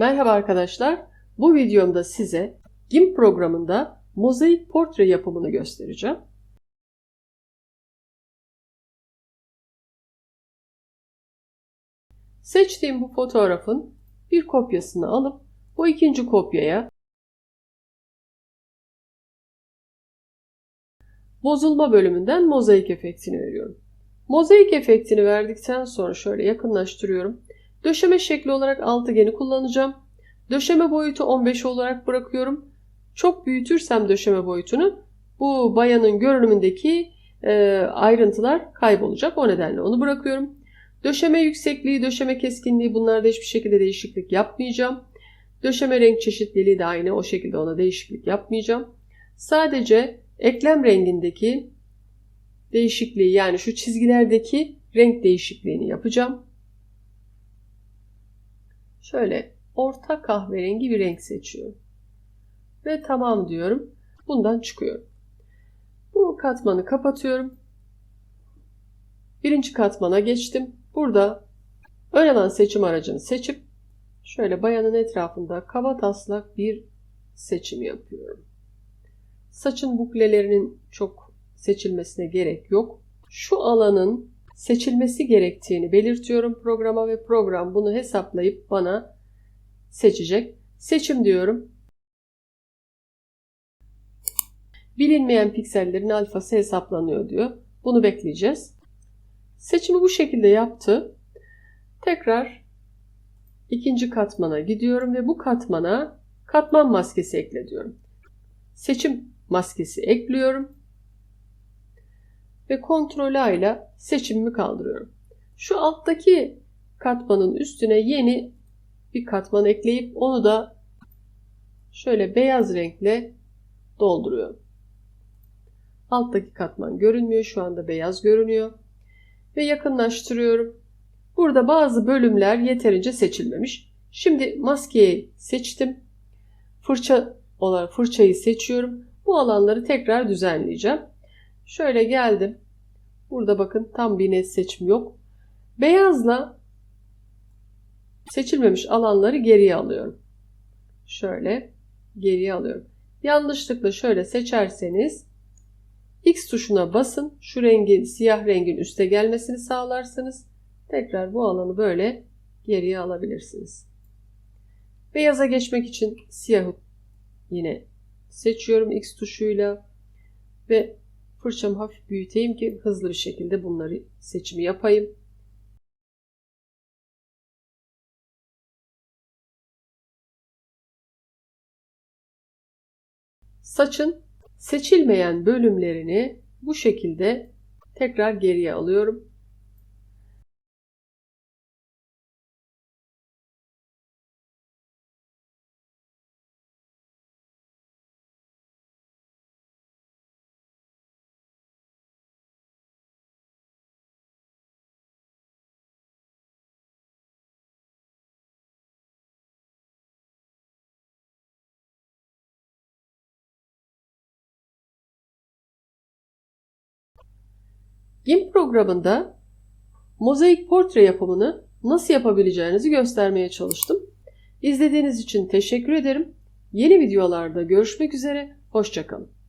Merhaba arkadaşlar. Bu videomda size GIMP programında mozaik portre yapımını göstereceğim. Seçtiğim bu fotoğrafın bir kopyasını alıp bu ikinci kopyaya bozulma bölümünden mozaik efektini veriyorum. Mozaik efektini verdikten sonra şöyle yakınlaştırıyorum. Döşeme şekli olarak altıgeni kullanacağım. Döşeme boyutu 15 olarak bırakıyorum. Çok büyütürsem döşeme boyutunu bu bayanın görünümündeki e, ayrıntılar kaybolacak. O nedenle onu bırakıyorum. Döşeme yüksekliği, döşeme keskinliği bunlarda hiçbir şekilde değişiklik yapmayacağım. Döşeme renk çeşitliliği de aynı. O şekilde ona değişiklik yapmayacağım. Sadece eklem rengindeki değişikliği yani şu çizgilerdeki renk değişikliğini yapacağım. Şöyle orta kahverengi bir renk seçiyorum. Ve tamam diyorum. Bundan çıkıyorum. Bu katmanı kapatıyorum. Birinci katmana geçtim. Burada alan seçim aracını seçip şöyle bayanın etrafında kaba taslak bir seçim yapıyorum. Saçın buklelerinin çok seçilmesine gerek yok. Şu alanın seçilmesi gerektiğini belirtiyorum programa ve program bunu hesaplayıp bana seçecek. Seçim diyorum. Bilinmeyen piksellerin alfası hesaplanıyor diyor. Bunu bekleyeceğiz. Seçimi bu şekilde yaptı. Tekrar ikinci katmana gidiyorum ve bu katmana katman maskesi ekle diyorum. Seçim maskesi ekliyorum ve kontrol A ile seçimimi kaldırıyorum. Şu alttaki katmanın üstüne yeni bir katman ekleyip onu da şöyle beyaz renkle dolduruyorum. Alttaki katman görünmüyor. Şu anda beyaz görünüyor. Ve yakınlaştırıyorum. Burada bazı bölümler yeterince seçilmemiş. Şimdi maskeyi seçtim. Fırça olarak fırçayı seçiyorum. Bu alanları tekrar düzenleyeceğim. Şöyle geldim. Burada bakın tam bir net seçim yok. Beyazla seçilmemiş alanları geriye alıyorum. Şöyle geriye alıyorum. Yanlışlıkla şöyle seçerseniz X tuşuna basın. Şu rengin siyah rengin üste gelmesini sağlarsınız. Tekrar bu alanı böyle geriye alabilirsiniz. Beyaza geçmek için siyahı yine seçiyorum X tuşuyla ve fırçamı hafif büyüteyim ki hızlı bir şekilde bunları seçimi yapayım. Saçın seçilmeyen bölümlerini bu şekilde tekrar geriye alıyorum. GIMP programında mozaik portre yapımını nasıl yapabileceğinizi göstermeye çalıştım. İzlediğiniz için teşekkür ederim. Yeni videolarda görüşmek üzere, hoşçakalın.